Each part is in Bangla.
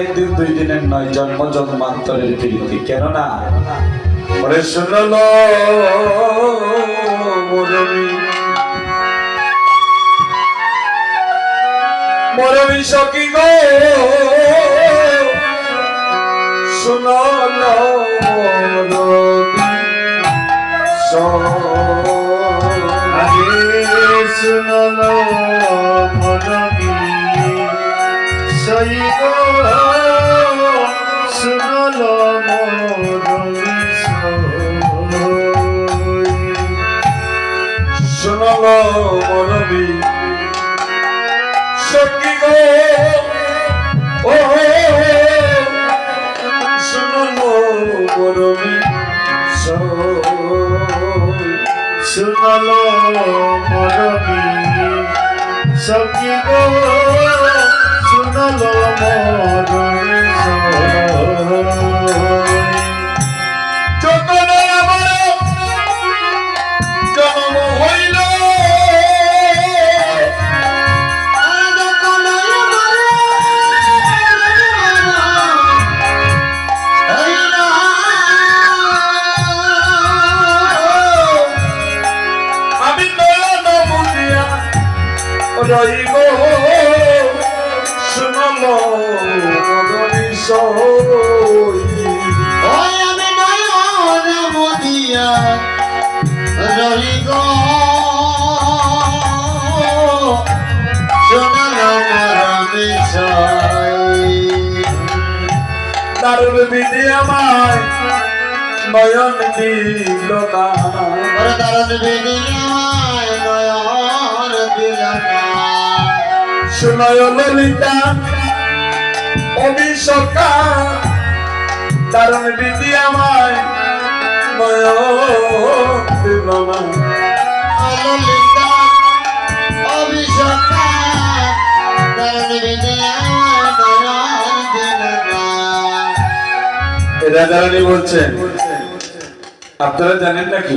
এই দিন দুই দিনের নয়, জন্ম জন্মান্তরের প্রীতি। কেননা পরে শুনল মরমি সখী গো, শুনল শুনলো মরমি সই গো মরমি সখী গো ও শুনল মরমি শুনলো মরমি সখী রইব শুনল গো। শোনালো মরমি সই দারুণ বিধি আমায় নয়ন দিল না। নয়ন শুনয় ললিতা অভিষকা দারুণ বিধি আমায় ললিতা অভিষেকা বিনিময় নয়ন দিলনা বলছেন আপনারা জানেন নাকি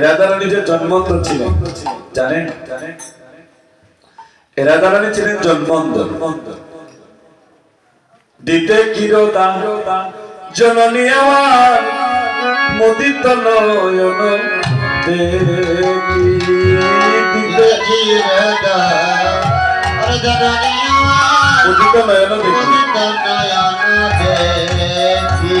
রাধারানী যে জন্মন্ত ছিলেন জানেন? রাধারানী ছিলেন জন্মন্ত দিতে কিরদান জননী আমার মুদিত নয়ন দেখি দিতে জননী আমার মুদিত নয়ন দেখি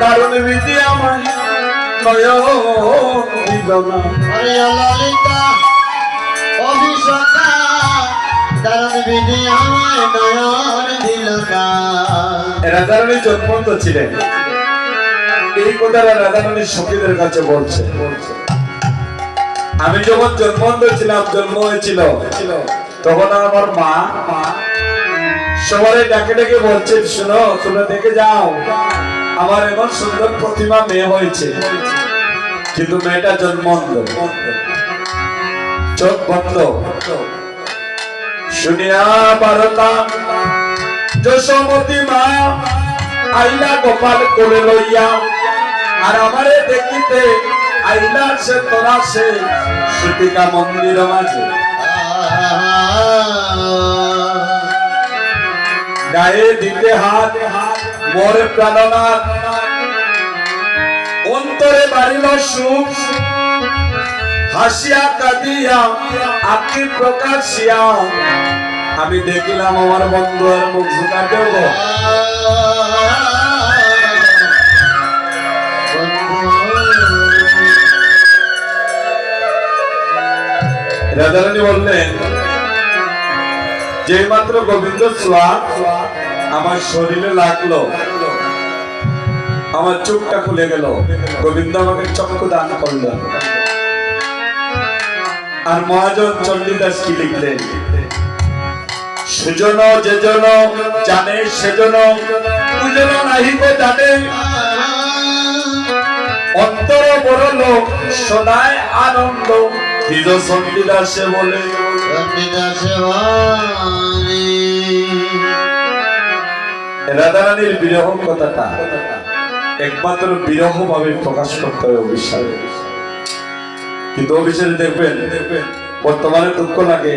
দারুণ বিধি নয়ন দিল না জন্মন্ত ছিলেন। এই কথাটা রাধারানীর সখীদের কাছে বলছে। আমি যখন জন্মন্ত ছিলাম জন্ম হয়েছিল তখন আমার মা সবাই ডাকে ডাকে বলছেন শোনো, তোমরা দেখে যাও, আমার এমন সুন্দর প্রতিমা মেয়ে হয়েছে, কিন্তু মেয়েটা জন্মন্ত চোখ বন্ধ। শুনিয়া পারতাম যশোমতী মা আইলা গোপাল করে লইয়া, আর আমারে দেখিতে আইলা সে তোরা সে সুতিকা মন্দির মাঝে। গায়ে দিতে হাত, মোর প্রাণনাথ। অন্তরে বাড়িল সুখ, হাসিয়া কাঁদিয়া আখি প্রকাশিয়া। আমি দেখিলাম আমার বন্ধু আর মুখ ঝুঁকাতেও রাধারানী বললেন যে মাত্র গোবিন্দ ছোঁয়া আমার শরীরে লাগল, আমার চোখটা খুলে গেল। গোবিন্দ আমাকে চক্ষু দান করল। আর মহাজন চণ্ডীদাস কি লিখলেন? সুজন, যেজন, জানে সেজন কুজন নাহিব জানে। অন্তর বড় লোক শোনায় আনন্দ। বলে। রাধারানীর বিরহ কথাটা একমাত্র বিরহ ভাবে প্রকাশ করতে হবে অভিশাপ কিন্তু অভিশাপে দেখবেন বর্তমানে দুঃখ লাগে।